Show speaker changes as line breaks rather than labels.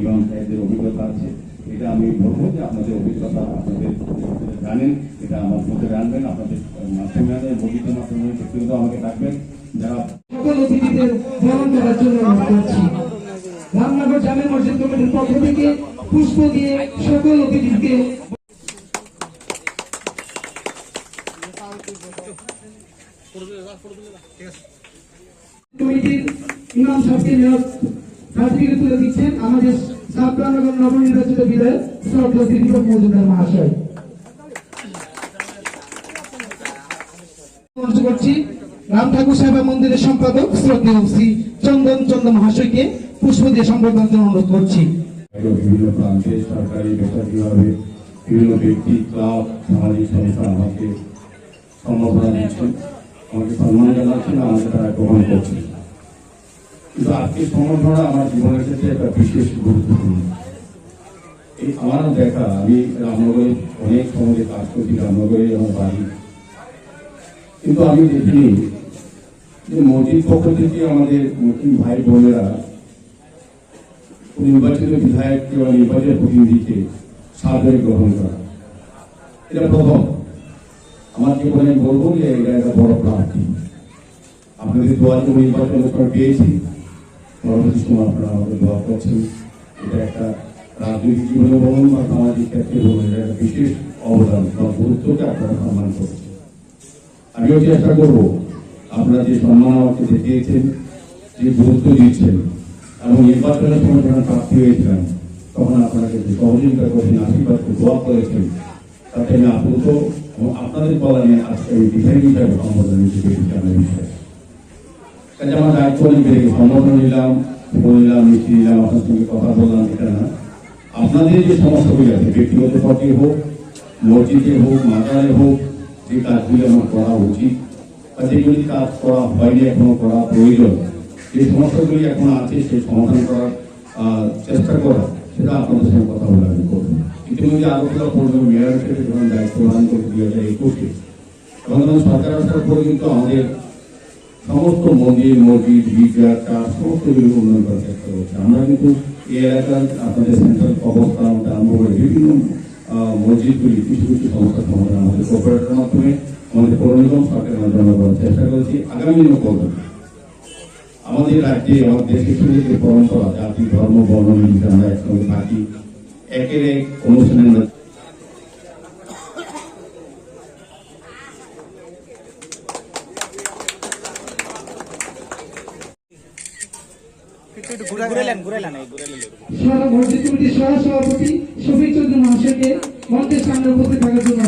ইমাম সাহেবদের অভিজ্ঞতা আছে। এটা আমি বলব যে আপনাদের অভিজ্ঞতা, আপনাদের জানেন। এটা আমার মধ্যে আনবেন আপনাদের মাধ্যমে আনবেন বগিতের মাধ্যমে ব্যক্তিগত আমাকে ডাকবেন। যারা
সকল অতিথিদের বরণ করার জন্য অনুরোধ করছি। রামনগর জামে মসজিদ কমিটির পক্ষ থেকে পুষ্প দিয়ে সকল অতিথিকে কমিটির ইমাম সাহেবকে নিয়োগ সার্টিফিকেট তুলে দিচ্ছেন আমাদের সাবরানগর নবনির্বাচিত বিধায়ক শ্রদ্ধা দীপক মজুমদার মহাশয়। রাম ঠাকুর সেবা মন্দিরের সম্পাদক শ্রদ্ধেয় শ্রী চন্দন চন্দ্র মহাশয়কে পুষ্প দিয়ে সম্বর্ধনার জন্য অনুরোধ করছি।
বিভিন্ন প্রান্তে সরকারি, বেসরকারিভাবে বিভিন্ন ব্যক্তি, ক্লাব, সামাজিক সংস্থা আমাকে সম্ভাবনা দিচ্ছেন। আমাকে সম্মান জানাচ্ছেন, আমাকে তারা গ্রহণ করছেন। কিন্তু আজকে সম্বর্ধনা আমার জীবনের ক্ষেত্রে একটা বিশেষ গুরুত্বপূর্ণ এই আমারও দেখা আমি রামনগরে অনেক সমাজে কাজ করছি রামনগরে আমার বাড়ি কিন্তু আমি দেখিনি যে মসজিদ পক্ষ থেকে আমাদের মুসলিম ভাই বোনেরা নির্বাচিত বিধায়ক কিংবা নির্বাচিত প্রতিনিধিকে সাদরে গ্রহণ করা এটা প্রথম আমার জীবনে আমি বলব যে এটা একটা বড় প্রাপ্তি আপনাদের দোয়া জন্য নির্বাচনের সময় পেয়েছি পরবর্তী সময় আপনারা আমাদের দোয়া করছেন এটা একটা রাজনৈতিক জীবনে বলুন বা সামাজিক ক্ষেত্রে বলুন, এটা একটা বিশেষ অবদান বা গুরুত্বকে আপনারা সম্মান করছেন। আমিও চেষ্টা করব, আপনারা যে সম্মান আমাকে দেখিয়েছেন যে গুরুত্ব দিচ্ছেন এবং নির্বাচনের সময় যখন প্রার্থী হয়েছিলাম, তখন আপনাকে যে সহযোগিতা করেছেন, আশীর্বাদ করে দোয়া করেছেন, তাতে আমি আপ্লুত, এবং আপনাদের বলা নিয়ে আজকে আমি ডিজাইন হিসাবে সম্বোধন পেরেছি আমার বিষয়ে কাজে দায়িত্ব অনেক বেড়ে নিলাম বললাম মিষ্টি নিলাম, আপনার সঙ্গে কথা বললাম, এটা না। আপনাদের যে সমস্যাগুলি আছে, ব্যক্তিগত পথে হোক, মসজিদে হোক, মাজারে হোক, যে কাজগুলি আমার করা উচিত, বা যেগুলি কাজ করা হয়নি, এখনও করা প্রয়োজন, যে সমস্যাগুলি এখন আছে সেই সমাধান করার চেষ্টা করা, সেটা আপনাদের সঙ্গে কথা বলে আমি করব ইতিমধ্যে আলোচনা করব মেয়র হিসেবে যখন দায়িত্ব পালন করে দুই হাজার একুশে সরকার আসার পরে কিন্তু আমাদের সমস্ত মন্দির মসজিদ গির্জা চার সমস্ত উন্নয়ন করার চেষ্টা করছে। আমরা কিন্তু এই এলাকার আপনাদের সেন্ট্রাল অবস্থান আরম্ভ বিভিন্ন মসজিদগুলি কিছু কিছু সমস্যার সমাধান আমাদের কোঅপারেটের মাধ্যমে আমাদের পৌর নিগম, সরকারের মাধ্যমে করার চেষ্টা করেছি। আগামী দিনও করবেন আমাদের রাজ্যে, আমাদের দেশের সঙ্গে যে পরম্পরা, জাতি, ধর্ম, বর্ণ আমরা একসঙ্গে থাকি। একের এক অনুষ্ঠানের
সভাপতি সুবীর চৌধুরী মহাশয়কে মঞ্চের সামনে উপস্থিত থাকার জন্য।